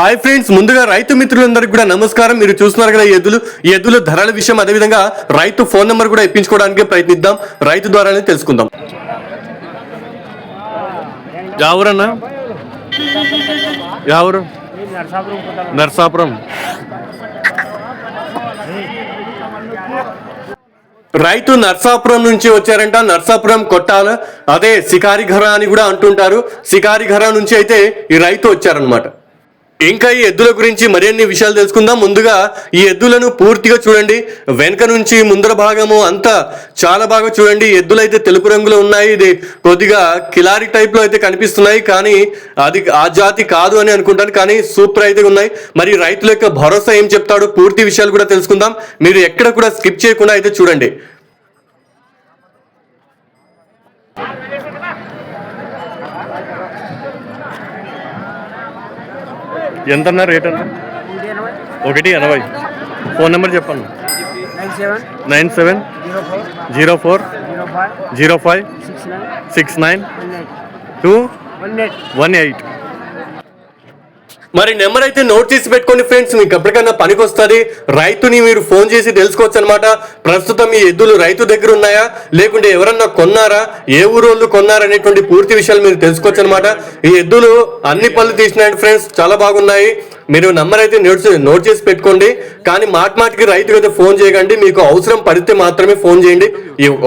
Hi friends ముందుగా రైతు మిత్రులందరికీ కూడా నమస్కారం. మీరు చూస్తున్నారు కదా ఎద్దులు. ఎద్దుల ధరల విషయం అదేవిధంగా రైతు ఫోన్ నెంబర్ కూడా ఇప్పించుకోవడానికి ప్రయత్నిద్దాం. రైతు ద్వారానే తెలుసుకుందాం. ఎవరన్నా ఎవరు నర్సాపురం. రైతు నర్సాపురం నుంచి వచ్చారంట. నర్సాపురం కొట్టాల. అదే సికారి ఘర అని కూడా అంటుంటారు. సికారి ఘర నుంచి అయితే ఈ రైతు వచ్చారనమాట ఇంకా ఈ ఎద్దుల గురించి మరిన్ని విషయాలు తెలుసుకుందాం. ముందుగా ఈ ఎద్దులను పూర్తిగా చూడండి. వెనక నుంచి ముందర భాగము అంతా చాలా బాగా చూడండి. ఎద్దులైతే ఎద్దులు అయితే తెలుపు రంగులో ఉన్నాయి. ఇది కొద్దిగా కిలారి టైప్లో అయితే కనిపిస్తున్నాయి. కానీ అది ఆ జాతి కాదు అని అనుకుంటాను. కానీ సూపర్ అయితే ఉన్నాయి. మరి రైతుల యొక్క భరోసా ఏం చెప్తాడు పూర్తి విషయాలు కూడా తెలుసుకుందాం. మీరు ఎక్కడ కూడా స్కిప్ చేయకుండా అయితే చూడండి. ఎంత రేట్ ఎంత ఒకటి ఎనభై. ఫోన్ నెంబర్ చెప్పండి. Nine seven zero four zero five six nine two one eight. మరి నెంబర్ అయితే నోట్ చేసి పెట్టుకోండి ఫ్రెండ్స్ మీకు ఎప్పటికైనా పనికి వస్తుంది రైతుని మీరు ఫోన్ చేసి తెలుసుకోవచ్చు అనమాట ప్రస్తుతం ఈ ఎద్దులు రైతు దగ్గర ఉన్నాయా? లేకుంటే ఎవరన్నా కొన్నారా? ఏ ఊరోళ్ళు కొన్నారా అనేటువంటి పూర్తి విషయాలు మీరు తెలుసుకోవచ్చు అనమాట ఈ ఎద్దులు అన్ని పనులు తీసినాయండి ఫ్రెండ్స్ చాలా బాగున్నాయి. మీరు నంబర్ అయితే నోట్ నోట్ చేసి పెట్టుకోండి. కానీ మాట మాటికి రైతుకి అయితే ఫోన్ చేయకండి. మీకు అవసరం పడితే మాత్రమే ఫోన్ చేయండి.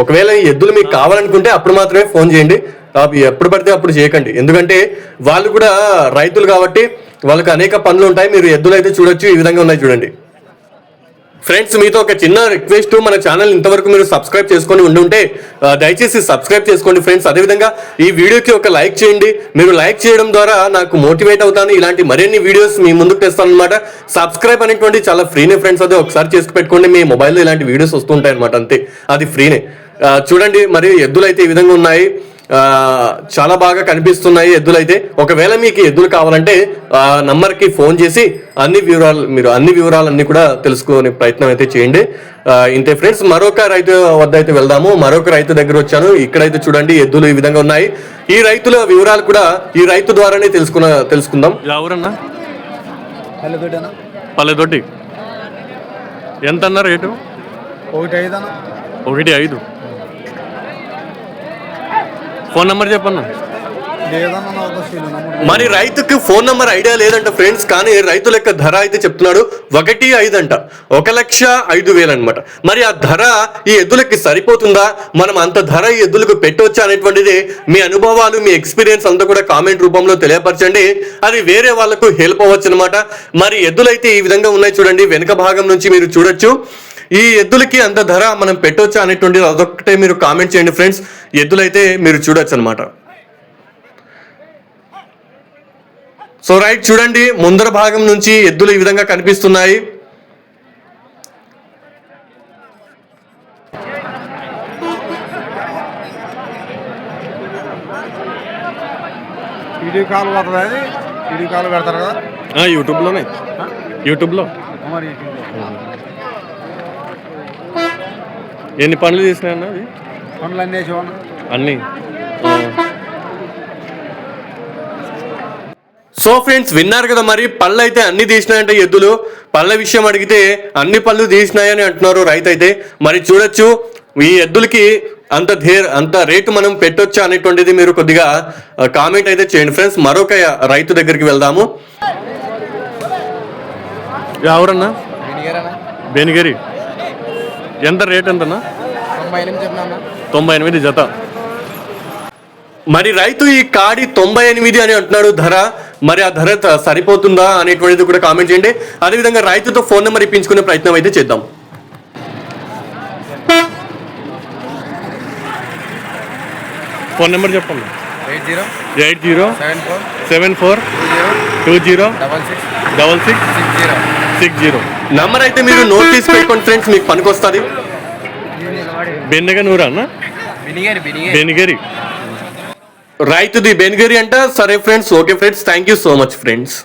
ఒకవేళ ఈ ఎద్దులు మీకు కావాలనుకుంటే అప్పుడు మాత్రమే ఫోన్ చేయండి. అవి ఎప్పుడు పడితే అప్పుడు చేయకండి. ఎందుకంటే వాళ్ళు కూడా రైతులు కాబట్టి వాళ్ళకి అనేక పనులు ఉంటాయి మీరు ఎద్దులు అయితే చూడొచ్చు ఈ విధంగా ఉన్నాయి చూడండి. ఫ్రెండ్స్ మీతో ఒక చిన్న రిక్వెస్ట్ మన ఛానల్ ఇంతవరకు మీరు సబ్స్క్రైబ్ చేసుకొని ఉండుంటే దయచేసి సబ్స్క్రైబ్ చేసుకోండి ఫ్రెండ్స్ అదేవిధంగా ఈ వీడియోకి ఒక లైక్ చేయండి. మీరు లైక్ చేయడం ద్వారా నాకు మోటివేట్ అవుతాను. ఇలాంటి మరిన్ని వీడియోస్ మీ ముందుకు తెస్తాను అనమాట సబ్స్క్రైబ్ అనేటువంటి చాలా ఫ్రీనే ఫ్రెండ్స్ అదే ఒకసారి చేసుకు పెట్టుకోండి. మీ మొబైల్లో ఇలాంటి వీడియోస్ వస్తుంటాయి అనమాట అంతే. అది ఫ్రీనే చూడండి మరి ఎద్దులు అయితే ఈ విధంగా ఉన్నాయి. చాలా బాగా కనిపిస్తున్నాయి ఎద్దులు అయితే. ఒకవేళ మీకు ఎద్దులు కావాలంటే ఆ నంబర్కి ఫోన్ చేసి అన్ని వివరాలు మీరు అన్ని వివరాలన్నీ కూడా తెలుసుకునే ప్రయత్నం అయితే చేయండి. ఆ, ఇంతే ఫ్రెండ్స్ మరొక రైతు వద్ద అయితే వెళ్దాము. మరొక రైతు దగ్గర వచ్చాను. ఇక్కడైతే చూడండి ఎద్దులు ఈ విధంగా ఉన్నాయి. ఈ రైతుల వివరాలు కూడా ఈ రైతు ద్వారానే తెలుసుకున్న తెలుసుకుందాం. ఎవరన్నా? పల్లెదొడ్డి ఎంత అన్న రేటు? ఒకటి ఐదన ఒకటి ఐదు. ఫోన్ నెంబర్ చెప్పన్నా? లేదన్న నా ఒక సీలు నమ్ముడు మరి రైతుకి ఫోన్ నంబర్ ఐడియా లేదంట ఫ్రెండ్స్ కానీ రైతుల యొక్క ధర అయితే చెప్తున్నాడు. ఒకటి ఐదు అంట. ఒక లక్ష ఐదు వేలు అనమాట మరి ఆ ధర ఈ ఎద్దులకి సరిపోతుందా? మనం అంత ధర ఈ ఎద్దులకు పెట్టవచ్చా అనేటువంటిది మీ అనుభవాలు మీ ఎక్స్పీరియన్స్ అంతా కూడా కామెంట్ రూపంలో తెలియపరచండి. అది వేరే వాళ్ళకు హెల్ప్ అవ్వచ్చు అనమాట మరి ఎద్దులైతే ఈ విధంగా ఉన్నాయి చూడండి వెనుక భాగం నుంచి మీరు చూడొచ్చు. ఈ ఎద్దులకి అంత ధర మనం పెట్టవచ్చా అనేటువంటిది అదొక్కటే మీరు కామెంట్ చేయండి ఫ్రెండ్స్ ఎద్దులైతే మీరు చూడొచ్చు అనమాట సో రైట్ చూడండి. ముందర భాగం నుంచి ఎద్దులు ఈ విధంగా కనిపిస్తున్నాయి. వీడియో కాల్ పోతుంది అది వీడియో కాల్ పెడతారు కదా? ఆ, యూట్యూబ్లోనే యూట్యూబ్లో మరి ఎన్ని పనులు తీసినాయన్న అవి? పనులు అన్నీ అన్నీ? సో ఫ్రెండ్స్ విన్నారు కదా మరి పళ్ళు అయితే అన్ని తీసినాయంటే ఎద్దులు. పళ్ళ విషయం అడిగితే అన్ని పళ్ళు తీసినాయని అంటున్నారు రైతు అయితే మరి చూడొచ్చు ఈ ఎద్దులకి అంత ధే అంత రేటు మనం పెట్టొచ్చా అనేటువంటిది మీరు కొద్దిగా కామెంట్ అయితే చేయండి ఫ్రెండ్స్. మరొక రైతు దగ్గరికి వెళ్దాము. ఎవరన్నా? బెనిగరి. ఎంత రేట్ ఎంతన్నా? తొంభై ఎనిమిది చెప్పినా తొంభై ఎనిమిది జత. మరి రైతు ఈ కాడి తొంభై ఎనిమిది అని అంటున్నాడు ధర. మరి ఆ ధర సరిపోతుందా అనేటువంటిది కూడా కామెంట్ చేయండి. అదేవిధంగా రైతుతో ఫోన్ నెంబర్ ఇప్పించుకునే ప్రయత్నం అయితే చేద్దాం. ఫోన్ నెంబర్ చెప్పండి. Eight zero eight zero seven four seven four two zero two zero double six double six six zero six zero. Number అయితే మీరు నోట్ తీసి పెట్టుకోండి ఫ్రెండ్స్ మీకు పనికొస్తుంది? బెన్నెగ నూరా అన్న? బెనిగరి రైతుది బెనిగరి అంట. సరే friends okay friends thank you so much friends